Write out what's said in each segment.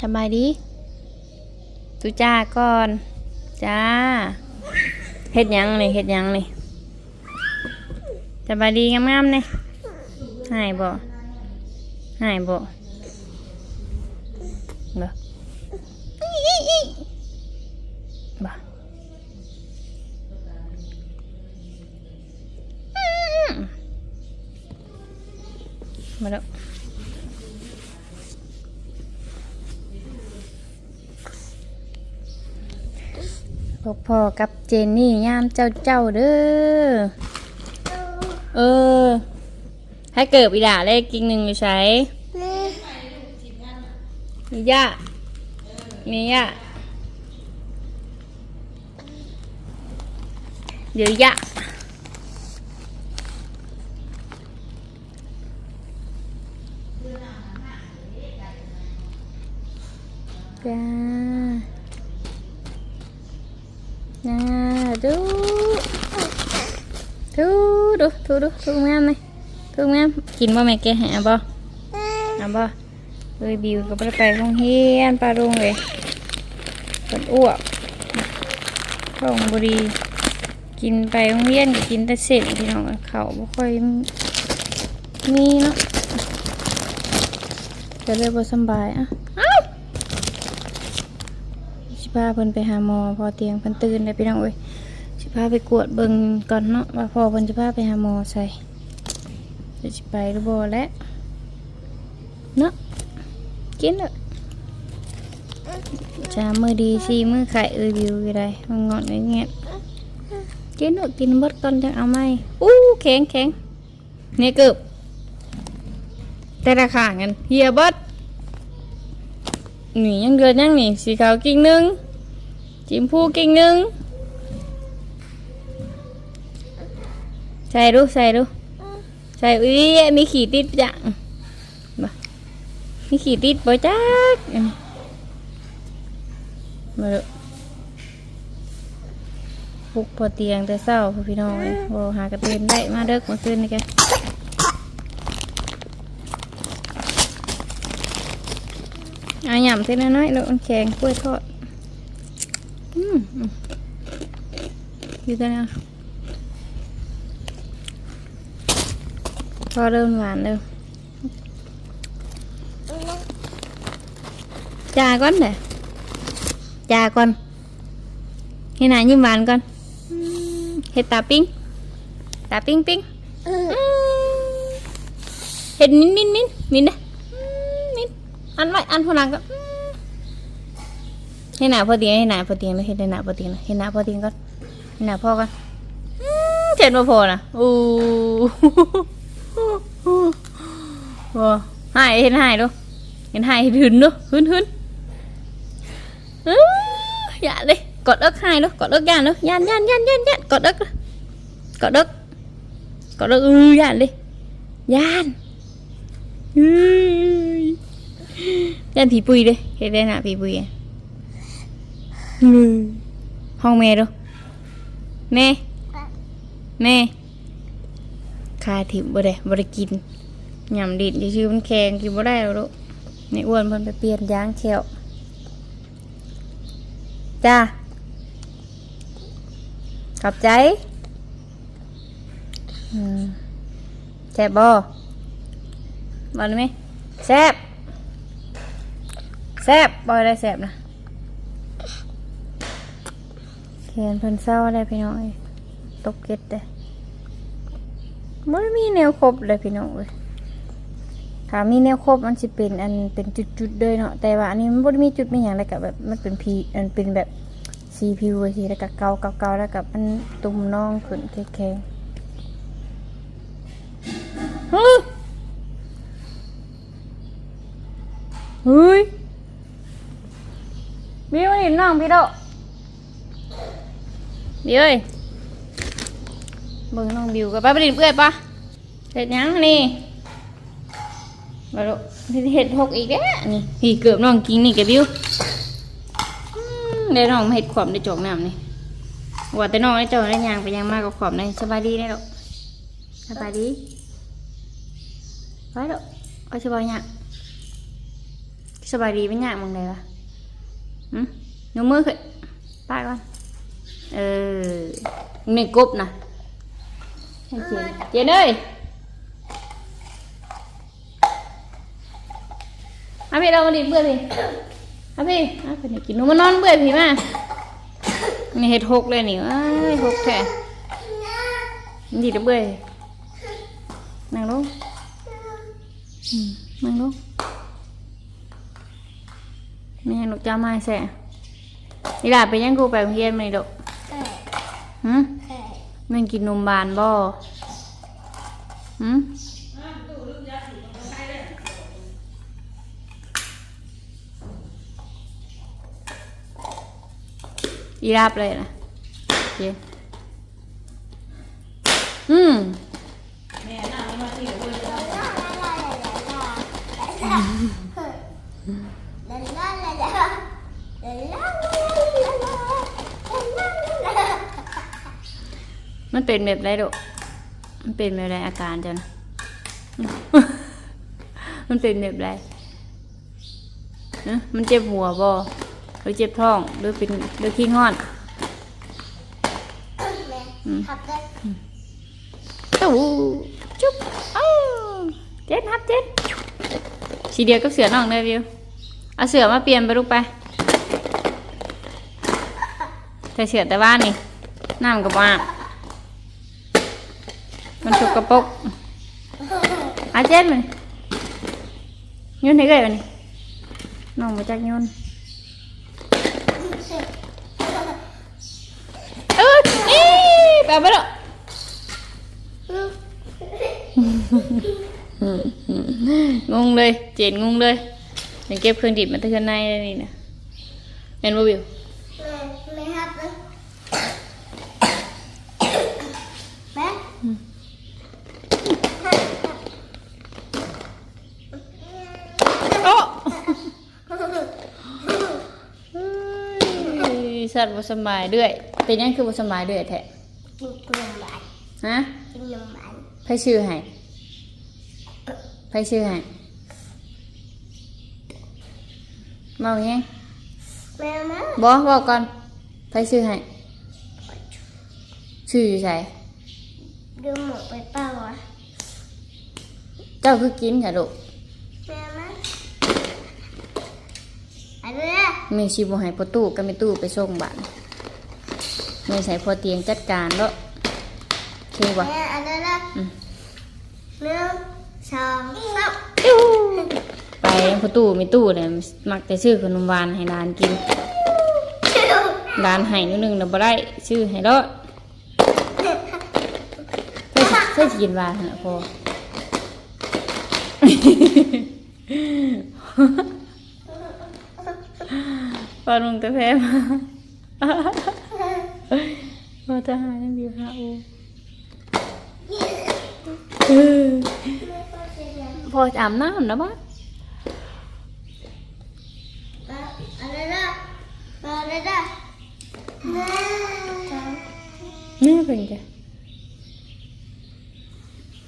สบายดีตุจ้าก่อน จ้าเฮ็ดหยังนี่เฮ็ดหยังนี่สบายดีงามๆนี่หายบ่หายบ่บ่บ่มาแล้ว พบพ่อกับเจนนี่ยามเจ้าเจ้าเด้อ เออ ให้เกิดอีด่าเลขกิ่งหนึ่งอยู่ใช้มีย่ามีย่าเดี๋ยวย่าจ้า น่าดูดู ดูดูดูดูงามไหมดูงามกินบ่แม่แกหาบ่หาบ่เอ้ยบิวก็ได้ไปโรงเรียนปลาโรงเลยเป็นอ้วกท้องบ่ดีกินไปโรงเรียนก็กินแต่เส้นพี่น้องเขาวบ่ค่อยมีเนาะก็เลยบ่สบายอะเอ้าสิพาเพิ่นไปหาหมอพอเตียงเพิ่นตื่นเลยพี่น้องเอ้ย พาไปกวดเบิ่งก่อนเนาะว่าพอเพิ่นสิพาไปหาหมอใส่เดี๋ยวสิไปหรือบ่แล้วเนาะกินเลยจามือดีสีมือไข่เอ้ยวิวอยู่ได้มันงอนเงี้ยกินเนาะกินเบิดก่อนจังเอาไหมอู้แข็งแข็งเนี่ยเกือบแต่ละข้างกันเฮียเบิดนี่ยังเดือนยังนี่สีขาวกิ่งหนึ่งจิ้มพูกิ่งหนึ่ง ใส่ดูใส่ดูใส่อุ้ยมีขีดติดจังบ่มีขีดติดบ่จักมาดูปุกพอเตียงแต่เศร้าพี่น้องเลยบ่หากระเตนได้มาเด้อเมื่อคืนนี่แกอาหยำเส้นน้อยๆแล้วมันแข็งกล้วยทอด อืมอยู่ตัวนี้ พอเริ่มหวานเริ่มจาก่อนเด้อจาก่อนให้หนายิ้มหวานก่อนอืมเห็ดตาปิ้งตาปิ้งปิ้งอืมเห็ดมิ้นมิ้นมิ้นมิ้นเด้ออืมมิ้นอันไว้อันพนังก็อืมให้หนาพอเตียงให้หนาพอเตียงเลยให้หนาพอเตียงนะให้หนาพอเตียงก่อนให้หนาพ่อก่อนอืมเจ็ดมาพอนะอู้ ว้าหายเห็นหายดูเห็นหายเห็นหืนดูหืนหืนอื้ออย่าเลยกดเอิกหายดูกดเอิก ยายานยานยานยานยานกดเอิกกดเอิกกดเอิกอือยานเลยยานอือยันผีปุยเลยเห็นได้หนะผีปุยอะอืมห้องแม่ดูแม่แม่คาถิ่มบ่ได้บ่ได้กินหยำดิดชื่อมันแข็งกินบ่ได้แล้วลูกในอ้วนเพิ่นไปเปลี่ยนยางแขวจ้าขอบใจแซ่บบ่บ่ได้ไหมแซ่บแซ่บบอยได้แซ่บนะเขียนเพิ่นเศร้าได้พี่น้อยตกเก็ตได้ ได้มีแนวครบเลยพี่น้องเอ้ยถ้ามีแนวครบมันสิเป็นอันเป็นจุดๆเลยเนาะแต่ว่าอันนี้มันบ่ได้มีจุดไมีหยังแล้วก็แบบมันเป็นพีอันเป็นแบบสีผิวไว้ทีแล้วก็เกาเกาๆแล้วกับอันตุ่มน้องขึ้นแข็งๆฮึเฮ้ยบิวนี่น้องพี่โดบิวเอ้ย เบิ่งน้องบิวกับป้าประดิษฐ์เอื้อยปะเห็ดยังนี่มาดูเห็ดหกอีกแล้วนี่พี่เกือบน้องกินนี่แกบิวได้น้องมาเห็ดขวามได้จกน้ำนี่ว่าแต่น้องได้จอกได้ยางไปยางมากกับขวามได้สบายดีได้หรอสบายดีไปหรอกเอาสบายยังสบายดีเป็นอย่างมึงเลยวะหืมยกมือขึ้นป้ายก่อนเออนี่กบนะ ให้เจนเจนเอ้ยเอาพี่เรามาดิเบื่อพี่เอาพี่เอาพี่นี่กินหนูมานอนเบื่อพี่มานี่เห็ดหกเลยนี่อ้ายหกแท้มันดีจะเบื่อนั่งลงอืมนั่งลงแม่หนูจะมาแส่นี่ล่ะไปยังกูไปโรงเรียนมานี่ดอกเอ้ยหืมเอ้ย แม่งกินนมบานบ่หืมอีราบเลยนะเย็นอืม มันเป็นแบบไรดอกมันเป็นแบบไรอาการจ้ะนะ มันเป็นแบบไรนะมันเจ็บหัวบ่หรือเจ็บท้อง หรือเป็นหรือขี้งอนแม่ขับได้ตู้จุ๊บเอ้าเจ็ดครับเจ็ดสีเดียวกับเสือน้องเลยวิว เอาเสือมาเปลี่ยนไปลูกไปใส่เสือแต่ว่านี่น้ำกับว่า มันสกปรกอาเจ็ดเลยโยนให้เกยวันนี้น้องมาจากโยนเออนี่แปลไปแล้วงงเลย เจนงงเลยยังเก็บเครื่องดิบมาตั้งแต่ในเลยนี่นะแมนบ่วิว แม่ครับแม่ โอ้ สัตว์บ่สำบายเรื่อยเป็นยังคือบ่สำบายเรื่อยแท้กินขนมหวานฮะกินขนมหวานไผชื่อให้ไผชื่อให้เมาแฮงแม่มาบ่บอกก่อนไผชื่อให้ชื่ออยู่ไสดูหมูไปเปล่าวะเจ้าคือกินค่ะลูกแม่มาอะไรนะแม่สิบ่ให้พ่อตู้ก็แม่ตู้ไปส่งบ้านแม่ใส่พ่อเตียงจัดการเนาะโอเคบ่แม่อะไรนะอืมหนึ่งสองสามไปพอตู้มีตู้เนี่ยมักแต่ซื้อขนมหวานให้ร้านกินร้านให้นิดนึงแล้วบ่ได้ซื้อให้รอดใช่ใช่สิกินหวานหั่นน่ะพอพ อลุงต่แพ้มาพอจะหายังอยู่ค่ะอูพอจะอาบน้ำนะบ้านี่เป็นไง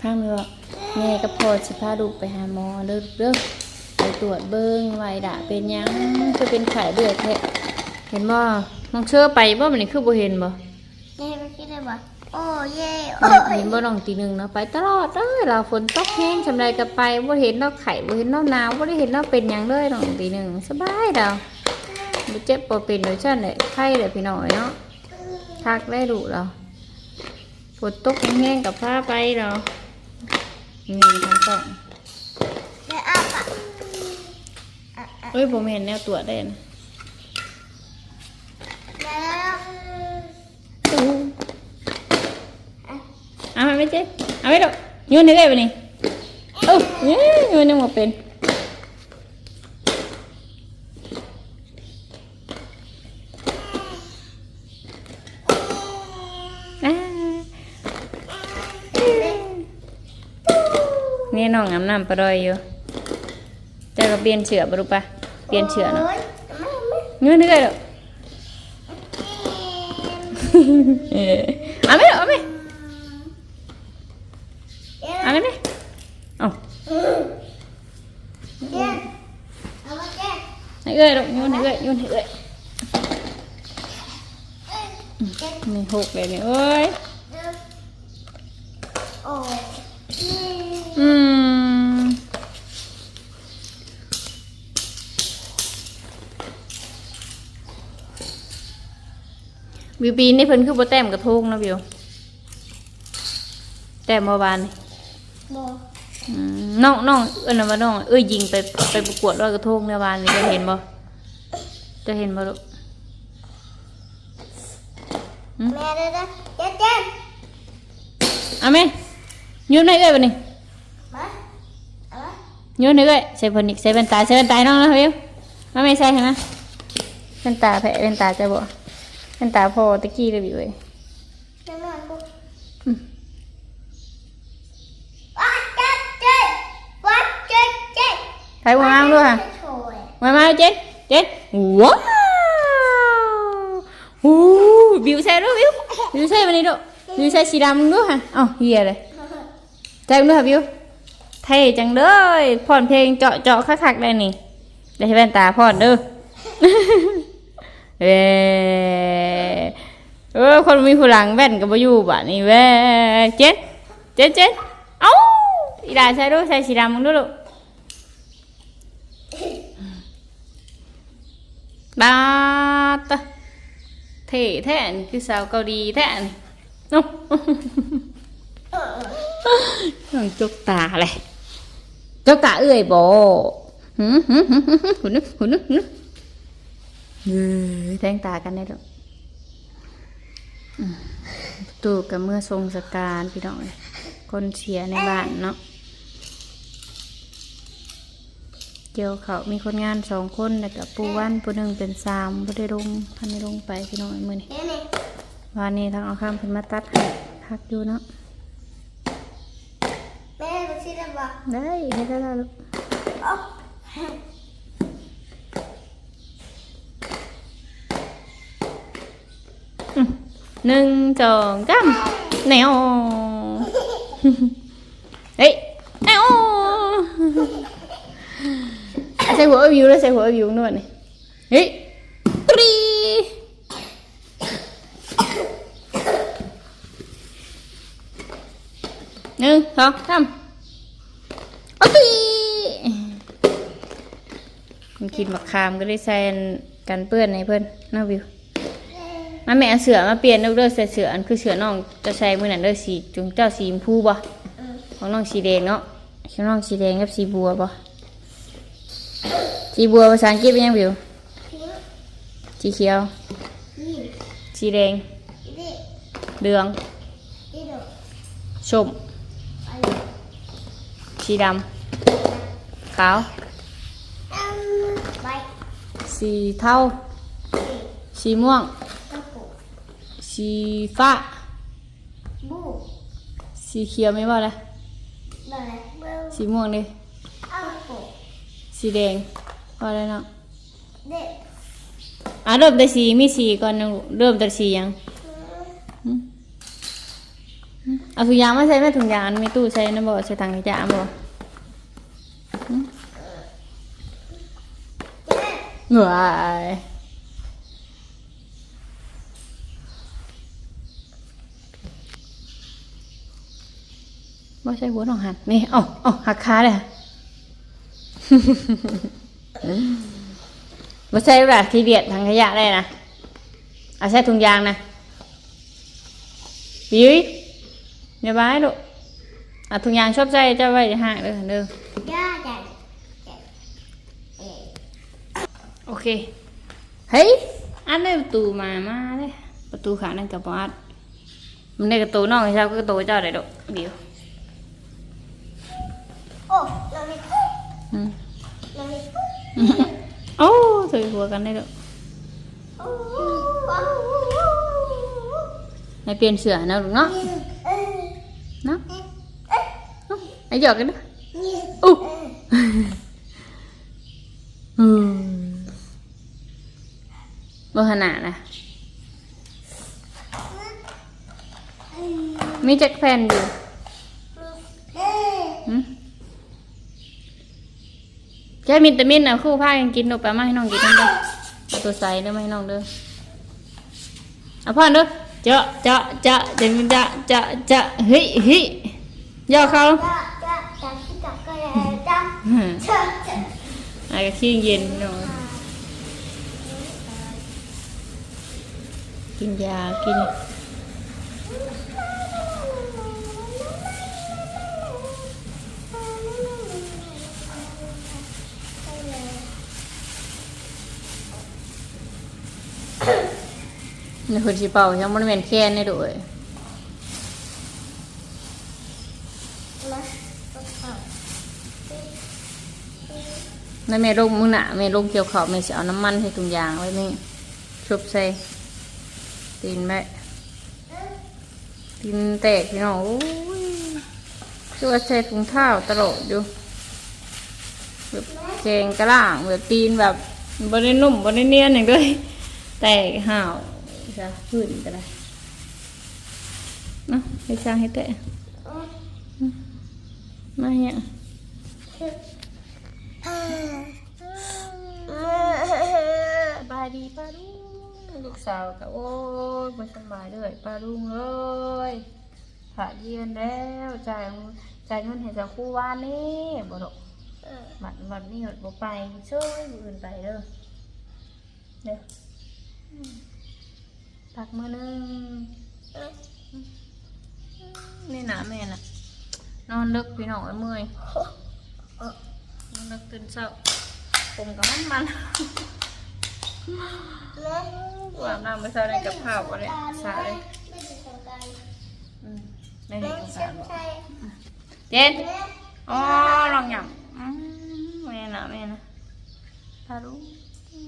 พามือแม่กับพ่อสิพาดูไปหาหมอเด้อเด้อ ไปตรวจเบิ้งไวดะเป็นหยังคือเป็นไข้เลือดแท้เห็นบ่น้องเชื่อไปบ่มันนี่คือบ่เห็นบ่เย่ไปคิดได้บ่โอ้เย่น้โอ้องยเห็นบ่น้องตีหนึ่งเนาะไปตลอดเอ้ยเราฝนตกแห้งสำใดก็ไปบ่เห็นเราไข้บ่เห็นเราหนาวบ่ได้เห็นเราเป็นหยังเลยน้องตีหนึ่งสบายดาวบ่เจ็บบ่เป็นโดยชั่นเลยไข้เลยพี่น้อยเนาะทักได้ดุเราฝนตกแห้งๆกับผ้าไปเรานี่ทั้งสอง แม่อ้าปาก เอ้ย ผมเห็นแนวตรวจได้นะแม่เอาไปไม่เจ๊เอาไปดอกยืนให้ได้ไปนี่เอ้ายืนยืนยังบ่เป็นนี่น้องอาบน้ำปลาดอยอยู่จะก็เปลี่ยนเชือกปะลูกปะเปลี่ยนเชือกเนาะ Kiên chữa nó Ngươi nữa rồi Ăn mấy rồi, ăn mấy Ăn mấy Ồ Hãy gợi động, nhôn hãy gợi, nhôn hãy gợi. Mình hộp về mẹ ơi วิวปีนี่เพิ่นคือบ่แต้มกระทงนะวิวแต้มเมื่อวานนี่โบอืมน้องน้องเอิ้นว่าน้องเอ้ยยิงไปไปประกวดลอยกระทงเมื่อวานนี่จะเห็นบ่จะเห็นบ่ลูกแม่ได้ได้เจ๊เจ๊เอาไหมยืนให้เอ้ยบัดนี้มาเอามายืนให้เอ้ยใส่เพิ่นอีกใส่แว่นตาใส่แว่นตาให้น้องนะวิวมาไม่ใส่เห็นไหมแว่นตาแผลแว่นตาจะบ่ แว่นตาพอตะกี้เลยวิวเอ้ยจะนอนกูว้าเจ๊เจ๊ว้าเจ๊เจ๊ใส่หัวามด้วยค่ะมามาเจ๊เจ๊ว้าวโอ้บิวใส่ด้วยบิวบิวใส่มานี่ดูบิวใส่สีดำด้วยค่ะเอ้าเฮียเลยใส่ด้วยค่ะบิวเท่จังเลยผ่อนเพลงเจาะเจาะคักๆได้นี่ได้ให้แว่นตาผ่อนเด้อ เอ้เออคนมีผู้หลังแว่นกับบ่อยู่บ้านนี่แว่เจ๊เจ๊เจ๊เอ้าอีดาใส่ด้วยใส่สีดำมึงด้วยลูกบาตะเท่แท้นี่คือสาวเกาหลีแท้นี่เนาะต้องจกตาเลยจกตาเอ้ยบ่หืมหืมหืมหืมหุ่นหุ่นหุ่น เฮ้ยแทงตากันได้ดอกอืมตู่กับเมื่อทรงสการพี่น้องเลยคนเสียในบ้านเนาะเกี่ยวเขามีคนงานสองคนแล้วก็ปูวันปูหนึ่งเป็นสามบ่ได้ลงพันได้ลงไปพี่น้องไอ้มือนี่เฮ้ยนี่วันนี้ทางเอาข้ามเพิ่นมาตัดให้พักอยู่เนาะแม่ดูสิได้บ่ได้เฮ็ดได้แล้วลูก หนึ่งสองสามแนวเฮ้ยแนวอะใส่หัววิวแล้วใส่หัววิวนวดนี่เฮ้ยตรีหนึ่งสองสามเอาตรีมันกินมะขามก็ได้ใส่กันเปื้อนในเพื่อนเน่าวิว มาแม่เอาเสือมาเปลี่ยนเด้อเด้อใส่เสืออันคือเสือน้องจะใส่มือนั้นเด้อสีจุงเจ้าสีชมพูบ่ของน้องสีแดงเนาะของน้องสีแดงกับสีบัวบ่สีบัวภาษาอังกฤษเป็นยังบิวทิ้งสีเขียวนี่สีแดงนี่เหลืองนี่ดูส้มไอ้สีดำขาวตั้งไปสีเทาสี่สีม่วงตะปู สีฟ้า บูสีเขียวไม่ว่าเลยอะไรบูสีม่วงเลยตะปูสีแดงว่าอะไรเนาะเด็กอะเริ่มแต่สีมีสีก่อนนะลูกเริ่มแต่สีหยังเอาถุงยางมาใส่ไหมถุงยางอันมีตู้ใส่นะบ่ใส่ถังขยะบ่เจ๊เหนื่อย บ่ใช่หัวหนองหันนี่เอ้าเอ้าหักขาเลยบ่ใช่แบบที่เดียดถังขยะได้นะเอาใส่ถุงยางนะปีอย่าบายลูกเอาถุงยางชอบใส่เจะไว้ห่างเด้อเด้อโอเค เฮ้ย อันได้ประตูมา มาเลยประตูขานั่นกับบอัดมันได้กระตูนอกใช่ไหมก็กระตูเจ้าได้ดอกเดี๋ยว โอ้เรามีอืมเรามีโอ้ถือหัวกันได้ดอกโอ้ว้าวในเปลี่ยนเสือนะลูกเนาะเอ้ยเนาะเอ้ยเนาะไอ้หยอกกันนะนี่อู้อืมบ่ขนาดนะมีแจ็คแฟนอยู่ เอ้ย หืมแก จะมินตามินอะคู่พากันกินหนูไปมาให้น้องกินนั่นเด้อเอาตัวใส่เด้อมาให้น้องเด้อเอาพ่อเด้อเจาะเจาะเจาะเดี๋ยวมันจะจะจะเฮ้ยเฮ้ยย่อเขาจ้าจ้าจ้าที่จับก็เลยจ้าอืมจ้าจ้าอากขี้เย็นหน่อยกินยากิน นี่คนชิเป่ายังมันเป็นแค่นี่ด้วยมาเอานั่นแม่ลงมือหนาแม่ลงเกี่ยวขอบแม่จะเอาน้ำมันให้ถุงยางไว้นี่ชุบใส่ตีนแม่ตีนแตกพี่น้องโอ้ยคือว่าใส่ถุงเท้าตลอดอยู่แบบแกงกระล่างแบบตีนแบบบรินุ่มบริเนียนอย่างเลยแตกห่าว จะพื้นก็ได้เนาะให้ช่างให้แตะเอามาเนี่ยอ่าสบายดีป้าลุงลูกสาวก็โอ้ยบ่สบายเลยป้าลุงเลยผ่าเยียนแล้วจ่ายจ่ายเงินให้เจ้าครู่ว่านี่บ่ดอกบัดบัดนี้บ่ไปช่วยผู้อื่นไปเด้อเด้อ อืมพักมื้อหนึงนี่หนาแม่น่ะ นอนดึกพี่น้องไอ้เมื่อยนอนดึกตื่นเช้าผมกับมันมันแล้วว่าน้ำไม่ใส่ในกับข้าวก็เลยสาเลยไม่ได้สงกรารอืมไม่ได้ไม่สงใช่สารบอกใช่เจนอ๋อลองหยำอืมแม่นะแม่นะทารุ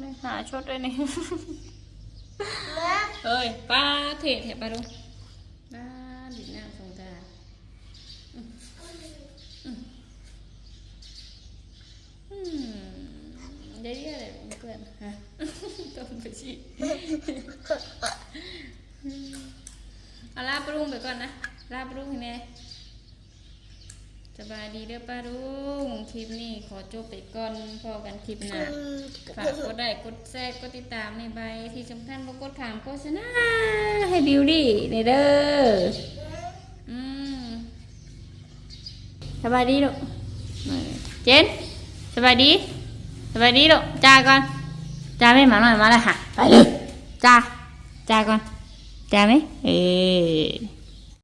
เลยหาชดด้วยนี่แล้ว เอ้ยป้าเทะเทะป้าดูป้าดินน้ำสงกรารอืมเดี๋ยวเดี๋ยวเดี๋ยวเกินฮะต้มไปชีเอาลาปรุงไปก่อนนะลาปรุงให้แม่ สบายดีเด้อป้าลุงคลิปนี้ขอจบไปก่อนพอกันคลิปหน้าฝากกดไลค์กดแชร์กดติดตามในใบที่สำคัญบ่กดขามโฆษณาให้บิวดี้ในเด้ออืมสบายดีลูกเจนสบายดีสบายดีลูกจ้าก่อนจ้าไม่มาหน่อยมาเลยค่ะไปเลยจ้าจ้าก่อนจ้าไหมเออ